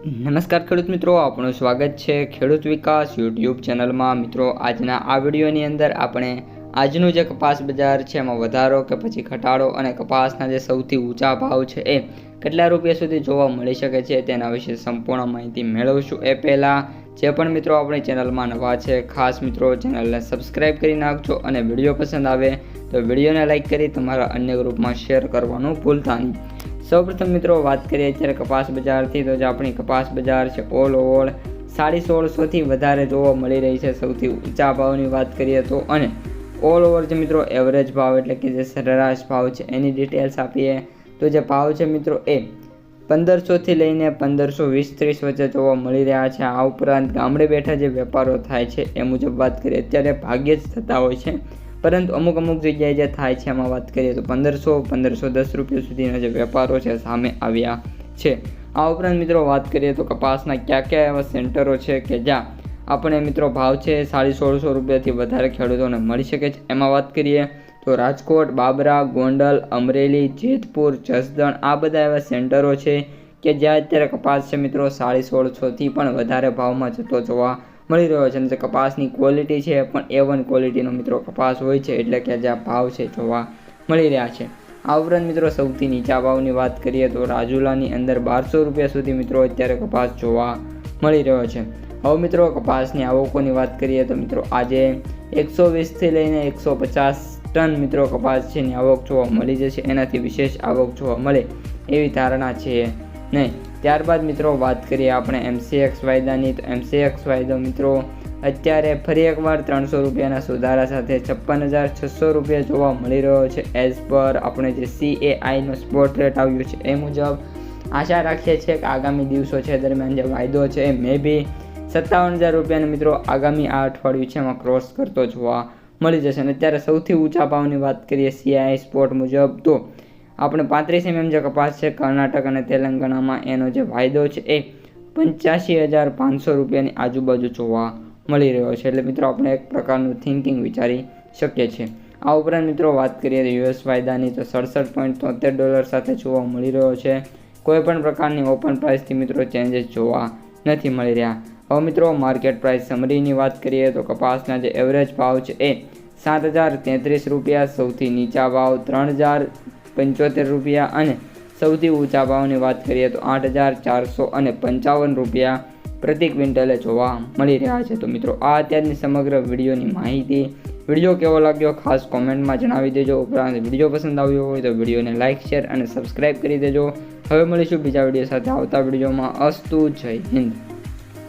નમસ્કાર ખેડૂત મિત્રો આપણું સ્વાગત છે ખેડૂત વિકાસ યુટ્યુબ ચેનલમાં. મિત્રો, આજના આ વિડીયોની અંદર આપણે આજનું જે કપાસ બજાર છે, એમાં વધારો કે પછી ઘટાડો અને કપાસના જે સૌથી ઊંચા ભાવ છે, એ કેટલા રૂપિયા સુધી જોવા મળી શકે છે, તેના વિશે સંપૂર્ણ માહિતી મેળવશું. એ પહેલાં, જે પણ મિત્રો આપણી ચેનલમાં નવા છે, ખાસ મિત્રો, ચેનલને સબસ્ક્રાઈબ કરી નાખજો અને વીડિયો પસંદ આવે તો વિડીયોને લાઇક કરી તમારા અન્ય ગ્રુપમાં શેર કરવાનું ભૂલતા નહીં. સૌપ્રથમ મિત્રો વાત કરીએ અત્યારે કપાસ બજારથી, તો જે આપણી કપાસ બજાર છે, ઓલ ઓવર સાડી સોળસોથી વધારે જોવા મળી રહી છે સૌથી ઊંચા ભાવની વાત કરીએ તો. અને ઓલ ઓવર જે મિત્રો એવરેજ ભાવ એટલે કે જે સરેરાશ ભાવ છે, એની ડિટેલ્સ આપીએ તો જે ભાવ છે મિત્રો એ પંદરસોથી લઈને પંદરસો વીસ ત્રીસ વચ્ચે જોવા મળી રહ્યા છે. આ ઉપરાંત ગામડે બેઠા જે વેપારો થાય છે, એ મુજબ વાત કરીએ, અત્યારે ભાગ્યે જ થતા હોય છે. પરંતુ અમુક અમુક જગ્યાએ જે થાય છે એમાં વાત કરીએ તો પંદરસો પંદરસો દસ રૂપિયા સુધીના જે વેપારો છે, સામે આવ્યા છે. આ ઉપરાંત મિત્રો વાત કરીએ તો કપાસના કયા કયા એવા સેન્ટરો છે કે જ્યાં આપણે મિત્રો ભાવ છે, સાડી સોળસો રૂપિયાથી વધારે ખેડૂતોને મળી શકે છે. એમાં વાત કરીએ તો રાજકોટ, બાબરા, ગોંડલ, અમરેલી, જેતપુર, જસદણ આ બધા એવા સેન્ટરો છે કે જ્યાં અત્યારે કપાસ છે મિત્રો સાડી સોળસોથી પણ વધારે ભાવમાં જતો જોવા મળી રહ્યો છે અને જે કપાસની ક્વોલિટી છે, પણ એ વન ક્વોલિટીનો મિત્રો કપાસ હોય છે, એટલે કે જે ભાવ છે જોવા મળી રહ્યા છે. આ ઉપરાંત મિત્રો સૌથી નીચા ભાવની વાત કરીએ તો રાજુલાની અંદર બારસો રૂપિયા સુધી મિત્રો અત્યારે કપાસ જોવા મળી રહ્યો છે. હવે મિત્રો કપાસની આવકોની વાત કરીએ તો મિત્રો આજે એકસો વીસથી લઈને એકસો પચાસ ટન મિત્રો કપાસ છે આવક જોવા મળી જશે, એનાથી વિશેષ આવક જોવા મળે એવી ધારણા છે નહીં. ત્યારબાદ મિત્રો વાત કરીએ આપણે એમસીએક્સ વાયદાની. તો એમસીએક્સ વાયદો મિત્રો અત્યારે ફરી એકવાર ત્રણસો રૂપિયાના સુધારા સાથે છપ્પન હજાર છસો રૂપિયા જોવા મળી રહ્યો છે. એઝ પર આપણે જે સી એ આઈનો સ્પોટ રેટ આવ્યો છે એ મુજબ આશા રાખીએ છીએ કે આગામી દિવસો છે દરમિયાન જે વાયદો છે એ મે બી સત્તાવન હજાર રૂપિયાને મિત્રો આગામી આ અઠવાડિયું છે એમાં ક્રોસ કરતો જોવા મળી જશે. અને અત્યારે સૌથી ઊંચા ભાવની વાત કરીએ સીઆઈ સ્પોટ મુજબ તો આપણે પાંત્રીસ એમએમ જે કપાસ છે, કર્ણાટક અને તેલંગાણામાં એનો જે ફાયદો છે એ પંચ્યાસી હજાર પાંચસો રૂપિયાની આજુબાજુ જોવા મળી રહ્યો છે. એટલે મિત્રો, આપણે એક પ્રકારનું થિંકિંગ વિચારી શકીએ છીએ. આ ઉપરાંત મિત્રો, વાત કરીએ તો યુએસ વાયદાની તો સડસઠ પોઈન્ટ તોતેર ડોલર સાથે જોવા મળી રહ્યો છે. કોઈ પણ પ્રકારની ઓપન પ્રાઇસથી મિત્રો ચેન્જીસ જોવા નથી મળી રહ્યા. હવે મિત્રો માર્કેટ પ્રાઇસ સમરીની વાત કરીએ તો કપાસના જે એવરેજ ભાવ છે એ સાત હજાર તેત્રીસ રૂપિયા, સૌથી નીચા ભાવ ત્રણ હજાર પંચોતેર રૂપિયા અને સૌથી ઊંચા ભાવની વાત કરીએ તો આઠ હજાર ચારસો અને પંચાવન રૂપિયા પ્રતિ ક્વિન્ટલે જોવા મળી રહ્યા છે. તો મિત્રો, આ અત્યારની સમગ્ર વિડીયોની માહિતી. વીડિયો કેવો લાગ્યો ખાસ કોમેન્ટમાં જણાવી દેજો. ઉપરાંત વીડિયો પસંદ આવ્યો હોય તો વિડીયોને લાઇક શેર અને સબસ્ક્રાઈબ કરી દેજો. હવે મળીશું બીજા વીડિયો સાથે આવતા વિડીયોમાં. અસ્તુ જય હિન્દ.